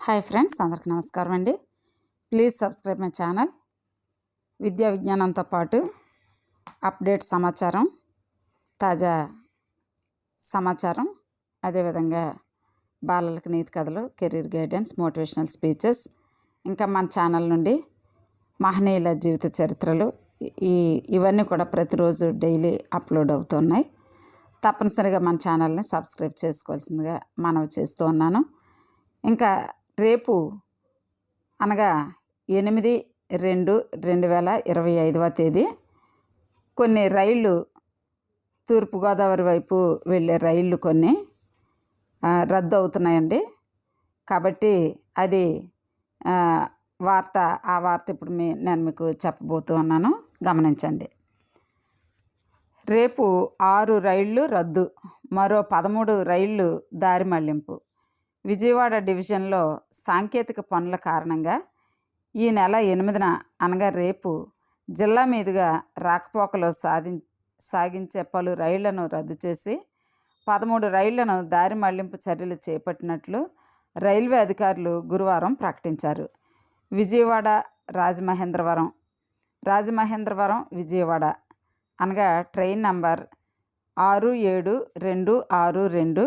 Hi friends అందరికి నమస్కారం అండి. Please subscribe my channel. విద్యా విజ్ఞానంతో పాటు అప్డేట్ సమాచారం తాజా సమాచారం అదేవిధంగా బాలలకు నీతి కథలు కెరీర్ గైడెన్స్ మోటివేషనల్ స్పీచెస్ ఇంకా మన ఛానల్ నుండి మహనీయుల జీవిత చరిత్రలు ఈ ఇవన్నీ కూడా ప్రతిరోజు డైలీ అప్లోడ్ అవుతున్నాయి. తప్పనిసరిగా మన ఛానల్ని సబ్స్క్రైబ్ చేసుకోవాల్సిందిగా మనవి చేస్తూ ఉన్నాను. ఇంకా రేపు అనగా ఎనిమిది రెండు రెండు వేల ఇరవై ఐదవ తేదీ కొన్ని రైళ్ళు తూర్పుగోదావరి వైపు వెళ్ళే రైళ్ళు కొన్ని రద్దు అవుతున్నాయండి. కాబట్టి అది వార్త ఆ వార్త ఇప్పుడు మీ నేను మీకు చెప్పబోతూ ఉన్నాను. గమనించండి. రేపు ఆరు రైళ్ళు రద్దు మరో పదమూడు రైళ్ళు దారి మళ్ళింపు. విజయవాడ డివిజన్లో సాంకేతిక పనుల కారణంగా ఈ నెల ఎనిమిదిన అనగా రేపు జిల్లా మీదుగా రాకపోకలు సాధి సాగించే పలు రైళ్ళను రద్దు చేసి పదమూడు రైళ్ళను దారి మళ్ళింపు చర్యలు చేపట్టినట్లు రైల్వే అధికారులు గురువారం ప్రకటించారు. విజయవాడ రాజమహేంద్రవరం రాజమహేంద్రవరం విజయవాడ అనగా ట్రైన్ నంబర్ ఆరు ఏడు రెండు ఆరు రెండు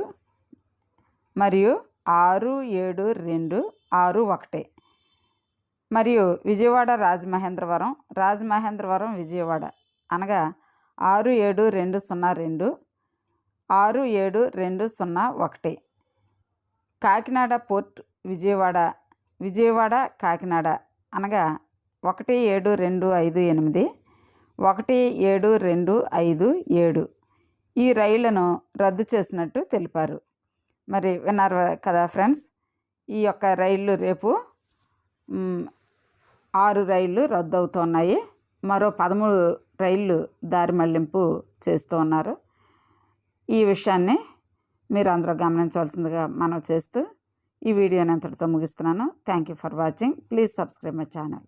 మరియు ఆరు ఏడు రెండు ఆరు ఒకటి. మరియు విజయవాడ రాజమహేంద్రవరం రాజమహేంద్రవరం విజయవాడ. అనగా ఆరు ఏడు రెండు సున్నా రెండు ఆరు ఏడు రెండు సున్నా ఒకటి. కాకినాడ పోర్ట్ విజయవాడ. విజయవాడ కాకినాడ. అనగా ఒకటి ఏడు రెండు ఐదు ఎనిమిది ఒకటి ఏడు రెండు ఐదు ఏడు. ఈ రైళ్ళను రద్దు చేసినట్టు తెలిపారు. మరి విన్నారు కదా ఫ్రెండ్స్ ఈ యొక్క రైళ్ళు రేపు ఆరు రైళ్ళు రద్దు అవుతున్నాయి మరో పదమూడు రైళ్ళు దారి మళ్ళింపు చేస్తూ ఉన్నారు. ఈ విషయాన్ని మీరు అందరూ గమనించవలసిందిగా మనం చేస్తూ ఈ వీడియోని అంతటితో ముగిస్తున్నాను. Thank you for watching please subscribe my channel